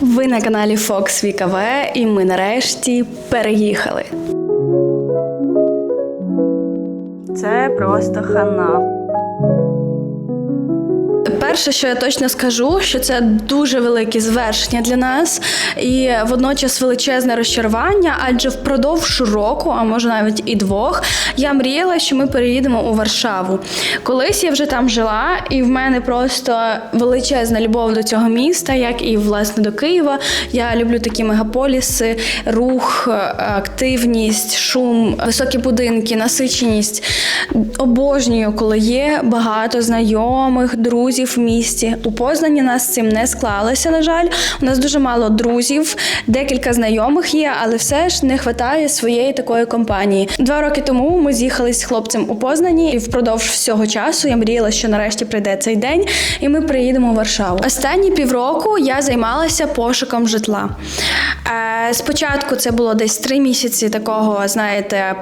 Ви на каналі Fox ВКВ і ми нарешті переїхали. Це просто хана. Перше, що я точно скажу, що це дуже велике звершення для нас і водночас величезне розчарування, адже впродовж року, а може навіть і двох, я мріяла, що ми переїдемо у Варшаву. Колись я вже там жила, і в мене просто величезна любов до цього міста, як і власне до Києва. Я люблю такі мегаполіси, рух, активність, шум, високі будинки, насиченість. Обожнюю, коли є багато знайомих, друзів в місті. У Познані нас з цим не склалося, на жаль. У нас дуже мало друзів, декілька знайомих є, але все ж не вистачає своєї такої компанії. Два роки тому ми з'їхали з хлопцем у Познані, і впродовж всього часу я мріяла, що нарешті прийде цей день, і ми приїдемо у Варшаву. Останні півроку я займалася пошуком житла. Е, Спочатку це було десь три місяці такого, знаєте,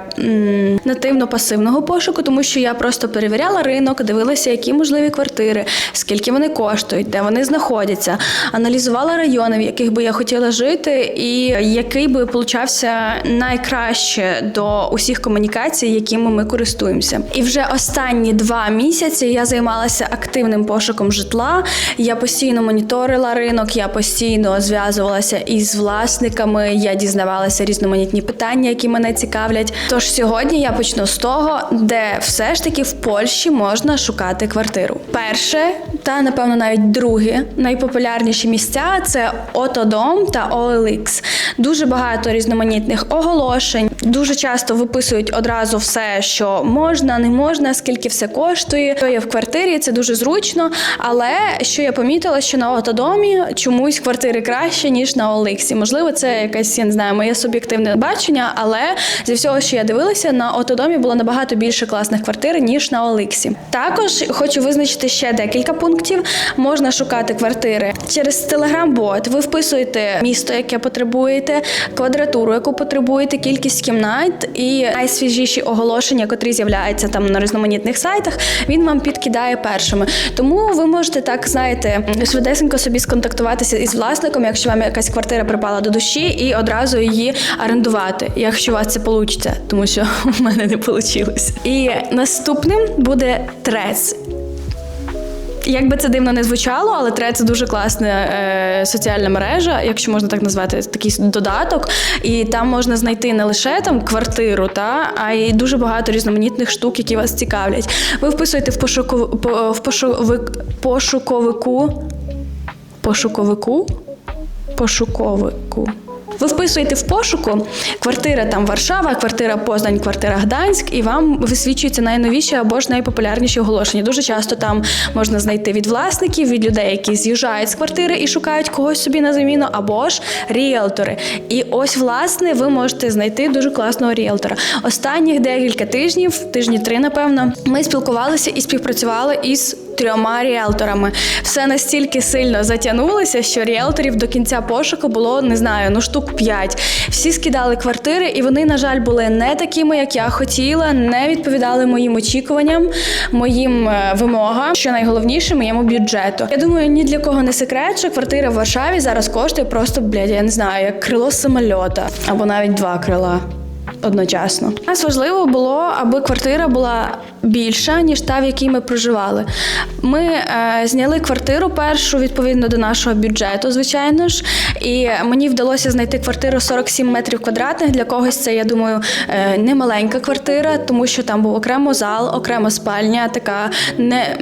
нативно-пасивного пошуку, тому що я просто перевіряла ринок, дивилася, які можливі квартири, скільки вони коштують, де вони знаходяться, аналізувала райони, в яких би я хотіла жити, і який би получався найкраще до усіх комунікацій, якими ми користуємося. І вже останні два місяці я займалася активним пошуком житла. Я постійно моніторила ринок, я постійно зв'язувалася із власниками. Я дізнавалася різноманітні питання, які мене цікавлять. Тож сьогодні я почну з того, де все ж таки в Польщі можна шукати квартиру. Перше та напевно навіть другі найпопулярніші місця це Отодом та OLX. Дуже багато різноманітних оголошень. Дуже часто виписують одразу все, що можна, не можна, скільки все коштує. То є в квартирі, це дуже зручно. Але що я помітила, що на Отодомі чомусь квартири краще ніж на OLX. Можливо, це якесь я не знаю, моє суб'єктивне бачення, але зі всього, що я дивилася, на Отодомі було набагато більше класних квартир ніж на OLX. Також хочу визначити ще декілька пунктів. Можна шукати квартири через Telegram-бот. Ви вписуєте місто, яке потребуєте, квадратуру, яку потребуєте, кількість кімнат і найсвіжіші оголошення, котрі з'являються там на різноманітних сайтах. Він вам підкидає першими. Тому ви можете так, знаєте, швидесенько собі сконтактуватися із власником, якщо вам якась квартира припала до душі, і одразу її орендувати, якщо у вас це вийде, тому що у мене не вийшло. І наступним буде трец. Як би це дивно не звучало, але Тред це дуже класна е, соціальна мережа, якщо можна так назвати, такий додаток. І там можна знайти не лише там квартиру, та а й дуже багато різноманітних штук, які вас цікавлять. Ви вписуєте в пошуков... по- в пошуковик... пошуковику. Пошуковику? Пошуковику. Ви вписуєте в пошуку квартира там Варшава, квартира Познань, квартира Гданськ, і вам висвічуються найновіші або ж найпопулярніші оголошення. Дуже часто там можна знайти від власників, від людей, які з'їжджають з квартири і шукають когось собі на заміну, або ж ріелтори. І ось, власне, ви можете знайти дуже класного ріелтора. Останніх декілька тижнів, тижні три, напевно, ми спілкувалися і співпрацювали із трьома ріелторами. Все настільки сильно затягнулося, що ріелторів до кінця пошуку було не знаю, ну штук п'ять. Всі скидали квартири, і вони, на жаль, були не такими, як я хотіла, не відповідали моїм очікуванням, моїм е, вимогам, що найголовніше моєму бюджету. Я думаю, ні для кого не секрет, що квартира в Варшаві зараз коштує просто, блядь, я не знаю, як крило самольота або навіть два крила. Одночасно нас важливо було, аби квартира була більша ніж та, в якій ми проживали. Ми е, зняли квартиру першу відповідно до нашого бюджету, звичайно ж, і мені вдалося знайти квартиру 47 метрів квадратних. Для когось це, я думаю, е, не маленька квартира, тому що там був окремо зал, окрема спальня, така не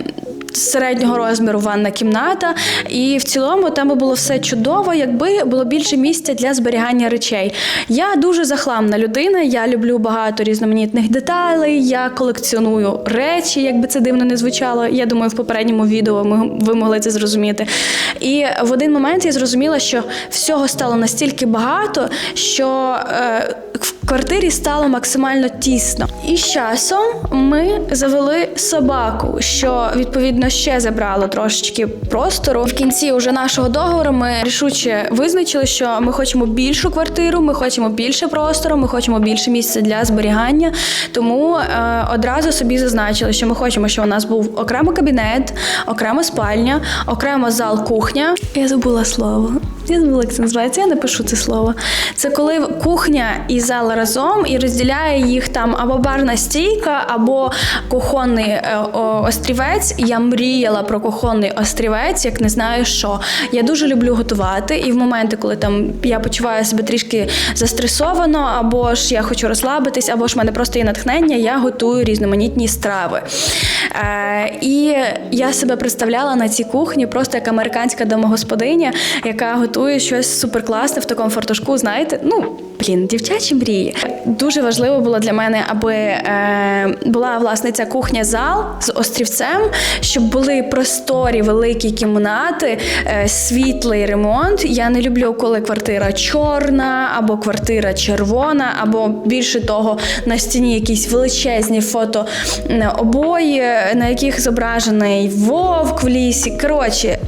середнього розміру ванна кімната. І в цілому там би було все чудово, якби було більше місця для зберігання речей. Я дуже захламна людина, я люблю багато різноманітних деталей, я колекціоную речі, якби це дивно не звучало. Я думаю, в попередньому відео ми, ви могли це зрозуміти. І в один момент я зрозуміла, що всього стало настільки багато, що е, в квартирі стало максимально тісно. І з часом ми завели собаку, що відповідно ще забрало трошечки простору. В кінці уже нашого договору ми рішуче визначили, що ми хочемо більшу квартиру, ми хочемо більше простору, ми хочемо більше місця для зберігання. Тому е, одразу собі зазначили, що ми хочемо, щоб у нас був окремо кабінет, окремо спальня, окремо зал кухня. Я забула слово. Я це називається, я напишу це слово. Це коли кухня і зал разом і розділяє їх там або барна стійка, або кухонний е, острівець. Я мріяла про кухонний острівець, як не знаю що. Я дуже люблю готувати, і в моменти, коли там я почуваю себе трішки застресовано, або ж я хочу розслабитись, або ж в мене просто є натхнення, я готую різноманітні страви. Е, і я себе представляла на цій кухні просто як американська домогосподиня, яка готує щось суперкласне в такому фартушку. Знаєте, ну. Блін, дівчачі мрії. Дуже важливо було для мене, аби е, була власне ця кухня-зал з острівцем, щоб були просторі, великі кімнати, е, світлий ремонт. Я не люблю, коли квартира чорна, або квартира червона, або більше того, на стіні якісь величезні фото обої, на яких зображений вовк в лісі. Коротше,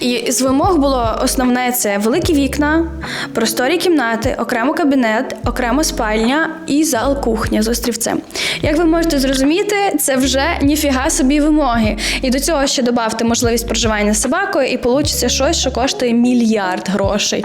і з вимог було основне це великі вікна, просторі кімнати, окремо кабінет, окремо спальня і зал кухня з острівцем. Як ви можете зрозуміти, це вже ніфіга собі вимоги. І до цього ще додавте можливість проживання з собакою, і вийде щось, що коштує мільярд грошей.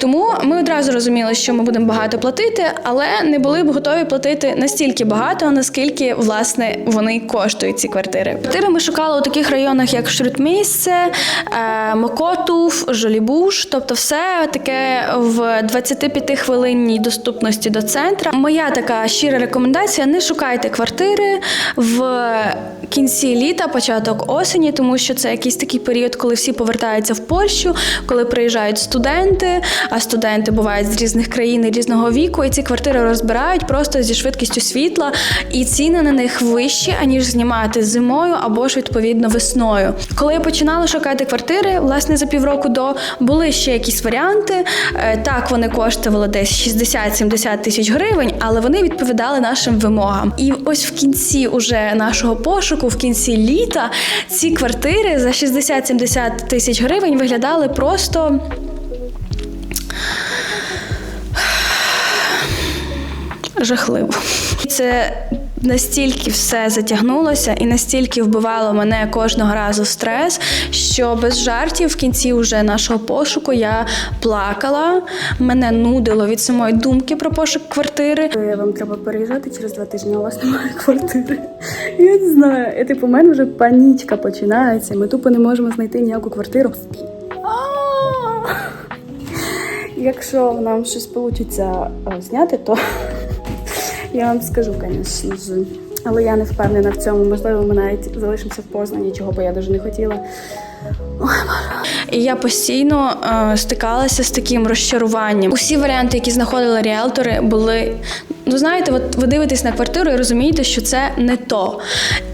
Тому ми одразу розуміли, що ми будемо багато платити, але не були б готові платити настільки багато, наскільки власне вони коштують ці квартири. Квартири ми шукали у таких районах, як Шрутмісце, е, Мокотув, Жолібуш, тобто все таке в 25 хвилинній доступності до центра. Моя така щира рекомендація: не шукайте квартири в кінці літа, початок осені, тому що це якийсь такий період, коли всі повертаються в Польщу, коли приїжджають студенти, а студенти бувають з різних країн різного віку, і ці квартири розбирають просто зі швидкістю світла, і ціни на них вищі, аніж знімати зимою або ж відповідно весною. Коли я починала шукати квартири, власне за півроку до були ще якісь варіанти. Е, Так, вони коштували десь 60-70 тисяч гривень, але вони відповідали нашим вимогам. І ось в кінці уже нашого пошуку, в кінці літа, ці квартири за 60-70 тисяч гривень виглядали просто. жахливо. Це настільки все затягнулося і настільки вбивало мене кожного разу в стрес, що без жартів в кінці уже нашого пошуку я плакала. Мене нудило від самої думки про пошук квартири. Вам треба переїжджати через два тижні. У вас немає квартири. Я не знаю. І, типу, у мене вже панічка починається. Ми тупо не можемо знайти ніяку квартиру. Якщо нам щось вийде зняти, то я вам скажу, звісно. Але я не впевнена в цьому. Можливо, ми навіть залишимося в Познані, чого би я дуже не хотіла. Ой. І я постійно е, стикалася з таким розчаруванням. Усі варіанти, які знаходили ріелтори, були. Ну, знаєте, от ви дивитесь на квартиру і розумієте, що це не то.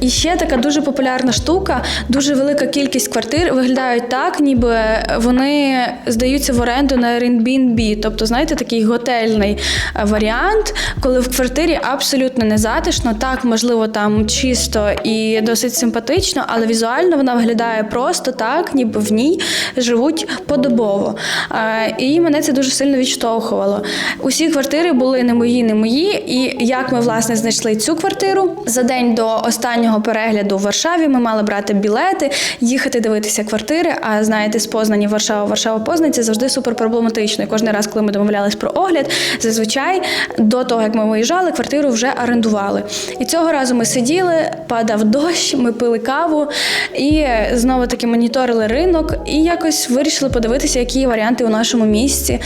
І ще така дуже популярна штука, дуже велика кількість квартир виглядають так, ніби вони здаються в оренду на Airbnb. Тобто, знаєте, такий готельний е, варіант, коли в квартирі абсолютно не затишно. Так, можливо, там чисто і досить симпатично, але візуально вона виглядає просто так, ніби в ній живуть подобово. Е, І мене це дуже сильно відштовхувало. Усі квартири були не мої, не мої. І як ми власне знайшли цю квартиру за день до останнього перегляду в Варшаві, ми мали брати білети, їхати дивитися квартири. А знаєте, з Познані Варшава, Варшава Познані це завжди супер проблематично. І кожен раз, коли ми домовлялись про огляд, зазвичай до того як ми виїжджали, квартиру вже орендували. І цього разу ми сиділи, падав дощ, ми пили каву і знову таки моніторили ринок і якось вирішили подивитися, які є варіанти у нашому місті.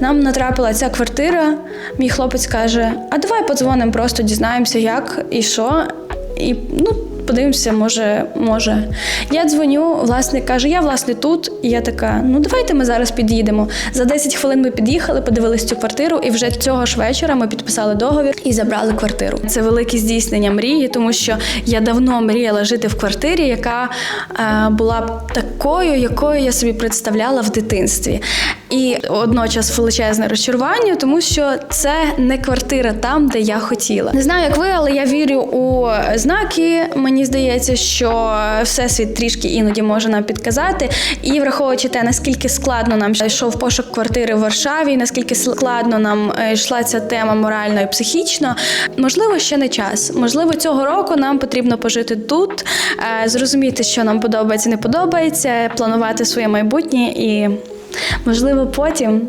Нам натрапила ця квартира. Мій хлопець каже: А давай подзвонимо, просто дізнаємося, як і що. І ну. Подивимося, може, може. Я дзвоню, власник каже, я власне тут. І я така: ну давайте ми зараз під'їдемо. За 10 хвилин ми під'їхали, подивились цю квартиру, і вже цього ж вечора ми підписали договір і забрали квартиру. Це велике здійснення мрії, тому що я давно мріяла жити в квартирі, яка е, була б такою, якою я собі представляла в дитинстві. І водночас величезне розчарування, тому що це не квартира там, де я хотіла. Не знаю, як ви, але я вірю у знаки. Мені здається, що всесвіт трішки іноді може нам підказати. І враховуючи те, наскільки складно нам йшов пошук квартири в Варшаві, наскільки складно нам е, йшла ця тема морально і психічно, можливо, ще не час. Можливо, цього року нам потрібно пожити тут, е, зрозуміти, що нам подобається, не подобається, планувати своє майбутнє і. Можливо, потім.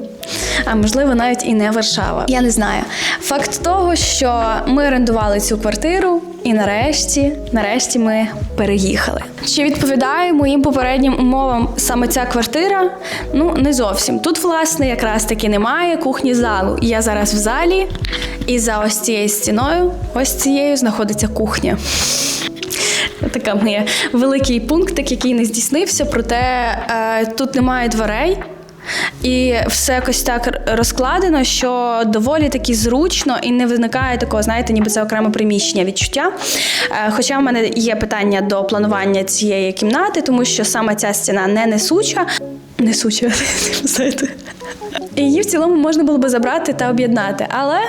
А можливо, навіть і не Варшава. Я не знаю. Факт того, що ми орендували цю квартиру, і нарешті, нарешті ми переїхали. Чи відповідає моїм попереднім умовам саме ця квартира? Ну, не зовсім. Тут, власне, якраз таки немає кухні залу. Я зараз в залі, і за ось цією стіною, ось цією знаходиться кухня. Така моя великий пунктик, який не здійснився, проте е, тут немає дверей. І все якось так розкладено, що доволі таки зручно і не виникає такого, знаєте, ніби це окреме приміщення відчуття. Е, Хоча в мене є питання до планування цієї кімнати, тому що саме ця стіна не несуча. Несуча, знаєте. Її в цілому можна було би забрати та об'єднати, але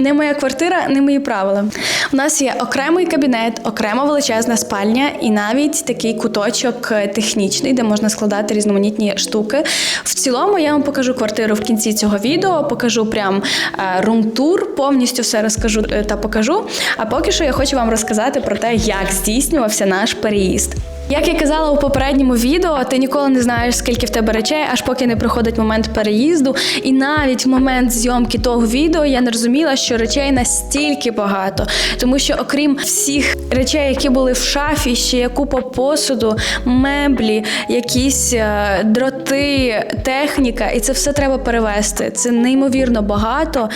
не моя квартира, не мої правила. У нас є окремий кабінет, окрема величезна спальня і навіть такий куточок е, технічний, де можна складати різноманітні штуки. В цілому я вам покажу квартиру в кінці цього відео, покажу прям е, рум-тур, повністю все розкажу е, та покажу. А поки що я хочу вам розказати про те, як здійснювався наш переїзд. Як я казала у попередньому відео, ти ніколи не знаєш, скільки в тебе речей, аж поки не приходить момент переїзду. І навіть в момент зйомки того відео я не розуміла, що речей настільки багато, тому що окрім всіх речей, які були в шафі, ще є купа посуду, меблі, якісь е, дроти, техніка, і це все треба перевести. Це неймовірно багато.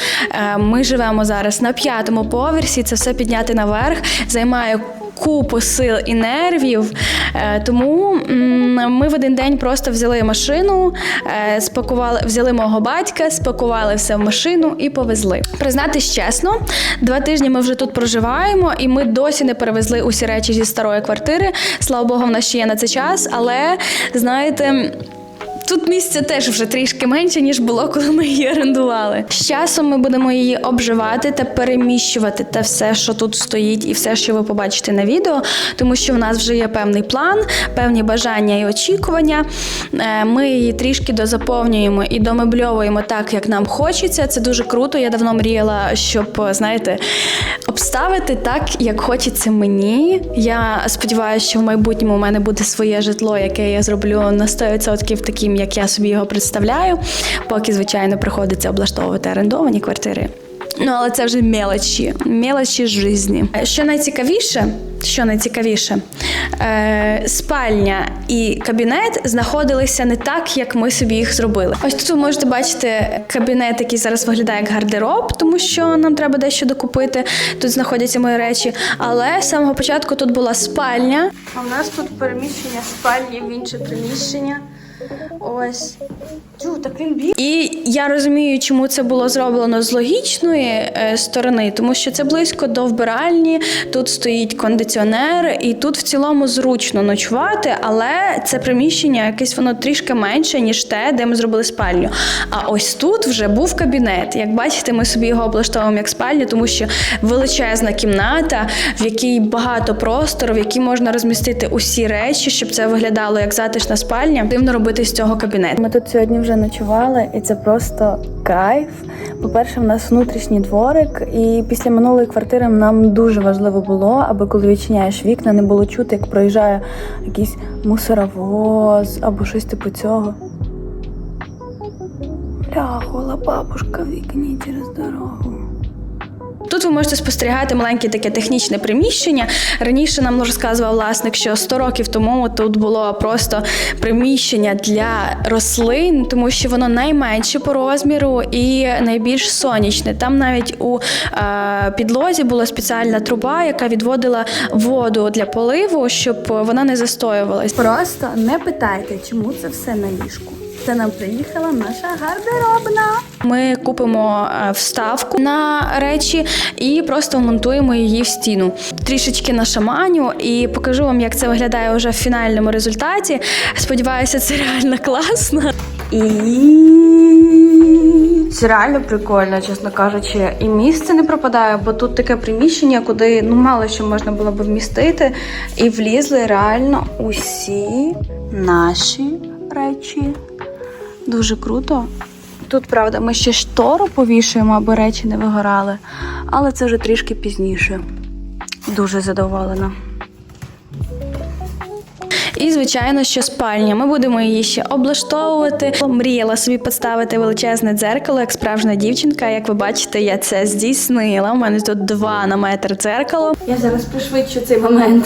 Е, Ми живемо зараз на п'ятому поверсі. Це все підняти наверх займає купу сил і нервів. Е, Тому ми в один день просто взяли машину, е, спакували, взяли мого батька, спакували все в машину і повезли. Признатись чесно, два тижні ми вже тут проживаємо, і ми досі не перевезли усі речі зі старої квартири. Слава Богу, в нас ще є на це час, але знаєте. Тут місця теж вже трішки менше, ніж було, коли ми її орендували. З часом ми будемо її обживати та переміщувати те все, що тут стоїть, і все, що ви побачите на відео, тому що у нас вже є певний план, певні бажання і очікування. Е, Ми її трішки дозаповнюємо і домебльовуємо так, як нам хочеться. Це дуже круто. Я давно мріяла, щоб знаєте, обставити так, як хочеться мені. Я сподіваюся, що в майбутньому у мене буде своє житло, яке я зроблю на 100% таким, як я собі його представляю. Поки, звичайно, приходиться облаштовувати орендовані квартири. Ну, але це вже мелочі, мелочі житті. Що найцікавіше, що найцікавіше, е, спальня і кабінет знаходилися не так, як ми собі їх зробили. Ось тут ви можете бачити кабінет, який зараз виглядає як гардероб, тому що нам треба дещо докупити. Тут знаходяться мої речі. Але з самого початку тут була спальня. А в нас тут переміщення спальні в інше приміщення. Ось. Тю, так він біг. І я розумію, чому це було зроблено з логічної е, сторони, тому що це близько до вбиральні, тут стоїть кондиціонер, і тут в цілому зручно ночувати, але це приміщення якесь воно трішки менше, ніж те, де ми зробили спальню. А ось тут вже був кабінет. Як бачите, ми собі його облаштовуємо як спальню, тому що величезна кімната, в якій багато простору, в якій можна розмістити усі речі, щоб це виглядало як затишна спальня. Дивно робити з цього кабінет. Ми тут сьогодні вже ночували, і це просто кайф. По-перше, в нас внутрішній дворик, і після минулої квартири нам дуже важливо було, аби коли відчиняєш вікна, не було чути, як проїжджає якийсь мусоровоз або щось типу цього. Бля, бабушка в вікні через дорогу. Тут ви можете спостерігати маленьке таке технічне приміщення. Раніше нам розказував власник, що 100 років тому тут було просто приміщення для рослин, тому що воно найменше по розміру і найбільш сонячне. Там навіть у е, підлозі була спеціальна труба, яка відводила воду для поливу, щоб вона не застоювалась. Просто не питайте, чому це все на ліжку. Це нам приїхала наша гардеробна. Ми купимо е, вставку на речі і просто вмонтуємо її в стіну. Трішечки нашаманю і покажу вам, як це виглядає вже в фінальному результаті. Сподіваюся, це реально класно. І це реально прикольно, чесно кажучи. І місце не пропадає, бо тут таке приміщення, куди ну мало що можна було б вмістити. І влізли реально усі наші речі. Дуже круто. Тут, правда, ми ще штору повішуємо, аби речі не вигорали, але це вже трішки пізніше. Дуже задоволена. І звичайно, що спальня. Ми будемо її ще облаштовувати. Мріяла собі поставити величезне дзеркало, як справжня дівчинка. Як ви бачите, я це здійснила. У мене тут два на метр дзеркало. Я зараз пришвидшу цей момент.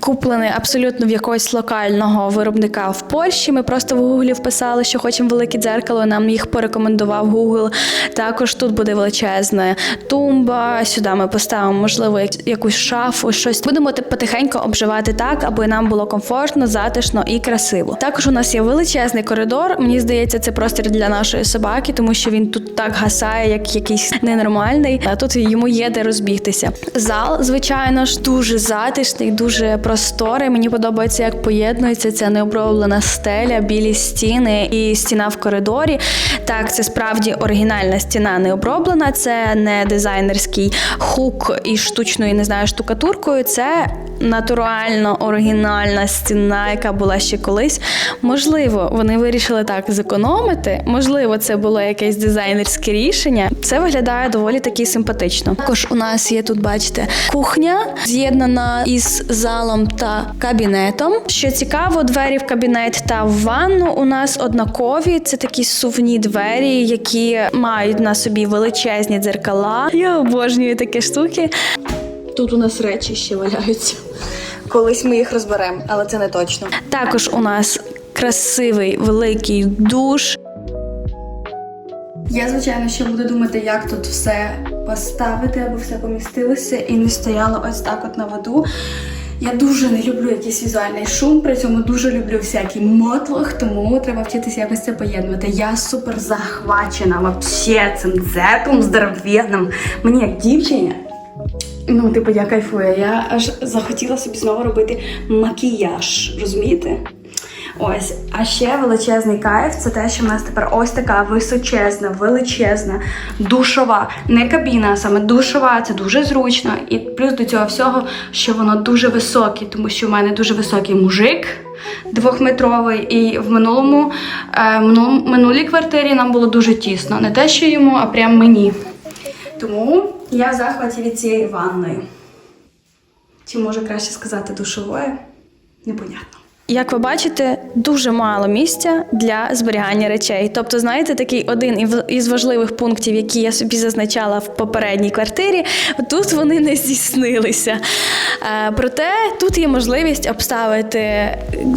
Куплений абсолютно в якогось локального виробника в Польщі. Ми просто в гуглі вписали, що хочемо велике дзеркало. Нам їх порекомендував Google. Також тут буде величезна тумба. Сюди ми поставимо, можливо, якусь шафу, щось. Будемо потихеньку обживати так, аби нам було комфортно, затишно і красиво. Також у нас є величезний коридор. Мені здається, це простір для нашої собаки, тому що він тут так гасає, як якийсь ненормальний. А тут йому є де розбігтися. Зал, звичайно ж, дуже затишний, дуже просторий. Мені подобається, як поєднується ця необроблена стеля, білі стіни і стіна в коридорі. Так, це справді оригінальна стіна не оброблена, це не дизайнерський хук із штучною, не знаю, штукатуркою. Це натурально оригінальна стіна, яка була ще колись. Можливо, вони вирішили так зекономити. Можливо, це було якесь дизайнерське рішення. Це виглядає доволі таки симпатично. Також у нас є тут, бачите, кухня з'єднана із залом та кабінетом. Що цікаво, двері в кабінет та в ванну у нас однакові. Це такі сувні двері, які мають на собі величезні дзеркала. Я обожнюю такі штуки. Тут у нас речі ще валяються. Колись ми їх розберемо, але це не точно. Також у нас красивий великий душ. Я, звичайно, ще буду думати, як тут все поставити, аби все помістилося і не стояло ось так от на воду. Я дуже не люблю якийсь візуальний шум, при цьому дуже люблю всякий мотлох, тому треба вчитися якось це поєднувати. Я супер захвачена вообще цим дзеркалом здоровенним. Мені як дівчині. Ну, типу, я кайфую. Я аж захотіла собі знову робити макіяж, розумієте? Ось, а ще величезний кайф це те, що в нас тепер ось така височезна, величезна, душова, не кабіна, а саме душова, це дуже зручно. І плюс до цього всього, що воно дуже високе, тому що в мене дуже високий мужик двохметровий, і в минулому е, минулій квартирі нам було дуже тісно. Не те, що йому, а прям мені. Тому я в захваті від цієї ванної. Чи може краще сказати душової? Непонятно. Як ви бачите, дуже мало місця для зберігання речей. Тобто, знаєте, такий один із важливих пунктів, які я собі зазначала в попередній квартирі, тут вони не здійснилися. Е, Проте тут є можливість обставити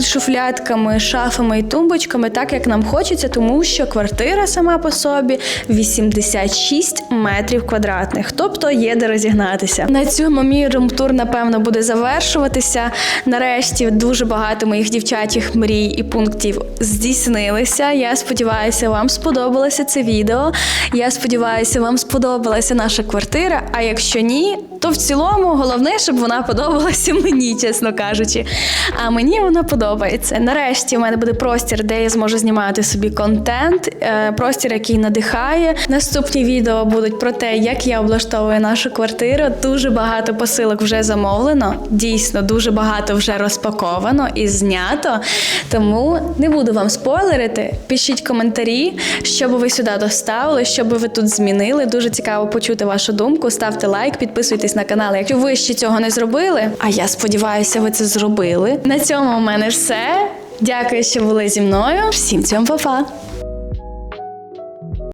шуфлядками, шафами і тумбочками так, як нам хочеться, тому що квартира сама по собі 86 метрів квадратних, тобто є де розігнатися. На цьому мій румтур, напевно, буде завершуватися. Нарешті дуже багато моїх дівчачих мрій і пунктів здійснилися. Я сподіваюся, вам сподобалося це відео. Я сподіваюся, вам сподобалася наша квартира. А якщо ні, то в цілому головне, щоб вона подобалася мені, чесно кажучи. А мені вона подобається. Нарешті у мене буде простір, де я зможу знімати собі контент, е, простір, який надихає. Наступні відео будуть про те, як я облаштовую нашу квартиру. Дуже багато посилок вже замовлено. Дійсно, дуже багато вже розпаковано і знято. Тому не буду вам спойлерити. Пишіть коментарі, що би ви сюди доставили, що би ви тут змінили. Дуже цікаво почути вашу думку. Ставте лайк, підписуйтесь на канал, якщо ви ще цього не зробили. А я сподіваюся, ви це зробили. На цьому у мене все. Дякую, що були зі мною. Всім цьому па-па!